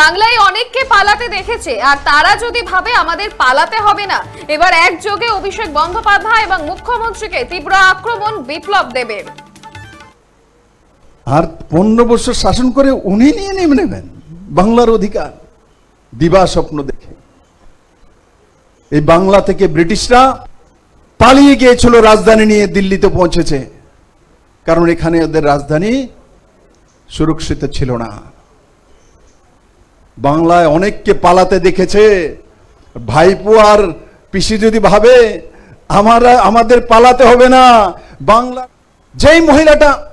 বাংলায় অনেককে পালাতে দেখেছে, আর তারা যদি ভাবে আমাদের পালাতে হবে না, এবার একযোগে অভিষেক বন্দ্যোপাধ্যায় এবং মুখ্যমন্ত্রীকে তীব্র আক্রমণ বিপ্লব দেবের আর পনেরো বছর শাসন করে উনি নিয়ে নেমে নেবেন বাংলার অধিকার, দিবা স্বপ্ন দেখে। এই বাংলা থেকে ব্রিটিশরা পালিয়ে গিয়েছিল রাজধানী নিয়ে দিল্লিতে পৌঁছেছে, কারণ এখানে ওদের রাজধানী সুরক্ষিত ছিল না। বাংলায় অনেককে পালাতে দেখেছে। ভাইপো আর পিসি যদি ভাবে, আমরা, আমাদের পালাতে হবে না। বাংলা, যেই মহিলাটা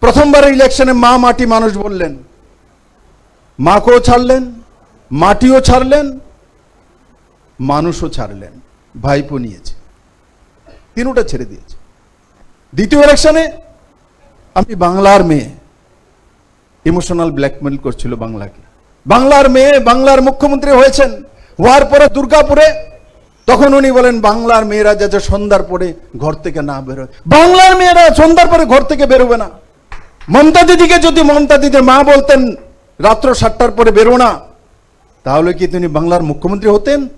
প্রথমবার ইলেকশনে মা মাটি মানুষ বললেন, মাকেও ছাড়লেন, মাটিও ছাড়লেন, মানুষও ছাড়লেন, ভাইপো নিয়েছে। তিনোটা ছেড়ে দিয়েছে। দ্বিতীয় ইলেকশনে আমি বাংলার মেয়ে ইমোশনাল ব্ল্যাকমেল করছিল বাংলাকে। বাংলার মেয়ে, বাংলার মুখ্যমন্ত্রী হয়েছেন। হওয়ার পরে দুর্গাপুরে, তখন উনি বলেন, বাংলার মেয়েরা যাতে সন্ধ্যার পরে ঘর থেকে না বেরোয়। বাংলার মেয়েরা সন্ধ্যার পরে ঘর থেকে বেরোবে না। মমতা দিদিকে যদি মমতা দিদির মা বলতেন, রাত্র সাতটার পরে বেরো না। তাহলে কি তিনি বাংলার মুখ্যমন্ত্রী হতেন?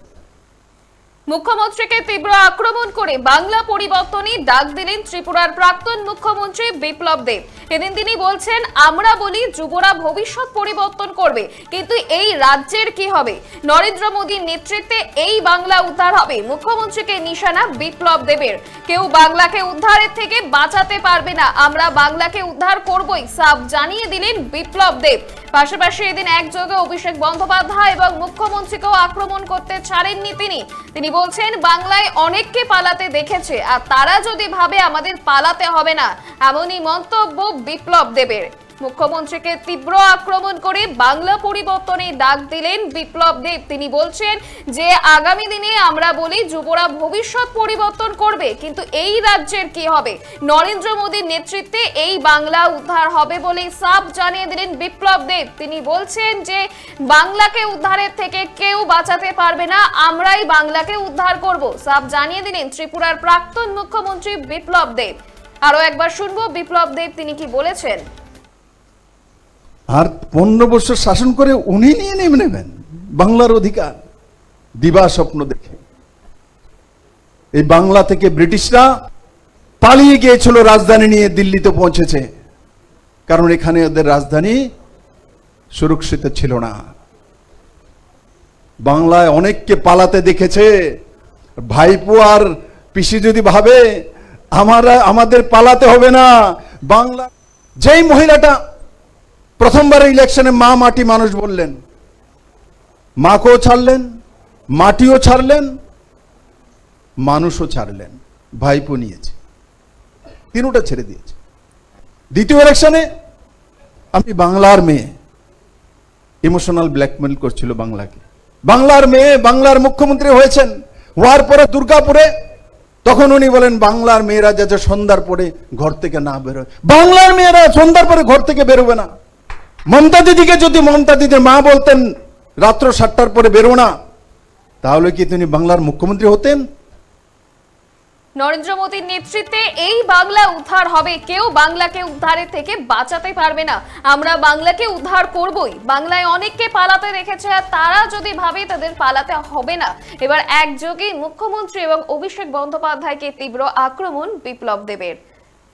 মুখ্যমন্ত্রীকে তীব্র আক্রমণ করে বাংলা পরিবর্তনই ডাক দিলেন ত্রিপুরার প্রাক্তন মুখ্যমন্ত্রী বিপ্লব দেব। এদিন তিনি বলছেন, আমরা বলি যুবরা ভবিষ্যৎ পরিবর্তন করবে, কিন্তু এই রাজ্যের কি হবে? নরেন্দ্র মোদীর নেতৃত্বে এই বাংলা উদ্ধার হবে। মুখ্যমন্ত্রীকে নিশানা বিপ্লব দেবের। কেউ বাংলাকে উদ্ধারের থেকে বাঁচাতে পারবে না। আমরা বাংলাকে উদ্ধার করবই সাফ জানিয়ে দিলেন বিপ্লব দেব। পাশাপাশি এদিন একযোগে অভিষেক বন্দ্যোপাধ্যায় এবং মুখ্যমন্ত্রীকেও আক্রমণ করতে ছাড়েননি তিনি। তিনি বলছেন, বাংলায় অনেককে পালাতে দেখেছে, আর তারা যদি ভাবে আমাদের পালাতে হবে না, এমনই মন্তব্য বিপ্লব দেবের। মুখ্যমন্ত্রীকে তীব্র আক্রমণ করে বাংলা পরিবর্তনে ডাক দিলেন বিপ্লব দেব। তিনি বলছেন যে, আগামী দিনে আমরা বলি যুবরা ভবিষ্যৎ পরিবর্তন করবে, কিন্তু এই রাজ্যের কি হবে? নরেন্দ্র মোদীর নেতৃত্বে এই বাংলা উদ্ধার হবে বলে সাফ জানিয়ে দিলেন বিপ্লব দেব। তিনি বলছেন যে, বাংলাকে উদ্ধারের থেকে কেউ বাঁচাতে পারবে না, আমরাই বাংলাকে উদ্ধার করব। সাফ জানিয়ে দিলেন ত্রিপুরার প্রাক্তন মুখ্যমন্ত্রী বিপ্লব দেব। আরও একবার শুনব বিপ্লব দেব তিনি কি বলেছেন। আর পনেরো বছর শাসন করে উনি নিয়ে নেমে নেবেন। বাংলার অধিকার। দিবা স্বপ্ন দেখে। এই বাংলা থেকে ব্রিটিশরা পালিয়ে গিয়েছিল, রাজধানী নিয়ে দিল্লিতে পৌঁছেছে। কারণ এখানে ওদের রাজধানী সুরক্ষিত ছিল না। বাংলায় অনেককে পালাতে দেখেছে। ভাইপো আর পিসি যদি ভাবে, আমরা, আমাদের পালাতে হবে না। বাংলা, যেই মহিলাটা প্রথমবার ইলেকশনে মা মাটি মানুষ বললেন। মাকেও ছাড়লেন, মাটিও ছাড়লেন, মানুষও ছাড়লেন, ভাইপো নিয়েছে, তিনোটা ছেড়ে দিয়েছে। দ্বিতীয় ইলেকশনে আমি বাংলার মেয়ে ইমোশনাল ব্ল্যাকমেল করছিল বাংলাকে। বাংলার মেয়ে, বাংলার মুখ্যমন্ত্রী হয়েছেন হওয়ার পরে দুর্গাপুরে, তখন উনি বলেন, বাংলার মেয়েরা যাতে সন্ধ্যার পরে ঘর থেকে না বেরোয়। বাংলার মেয়েরা সন্ধ্যার পরে ঘর থেকে বেরোবে না। মমতা দিদিকে যদি মমতা দিদির মা বলতেন, রাত্র সাতটার পরে বেরো না, তাহলে কি তিনি বাংলার মুখ্যমন্ত্রী হতেন? নরেন্দ্র মোদীর নেতৃত্বে এই বাংলা উদ্ধার হবে। কেউ বাংলাকে উদ্ধারের থেকে বাঁচাতে পারবে না। আমরা বাংলাকে উদ্ধার করবই। বাংলায় অনেককে পালাতে রেখেছে আর তারা যদি ভাবে তাদের পালাতে হবে না। এবার একযোগে মুখ্যমন্ত্রী এবং অভিষেক বন্দ্যোপাধ্যায়কে তীব্র আক্রমণ বিপ্লব দেবের।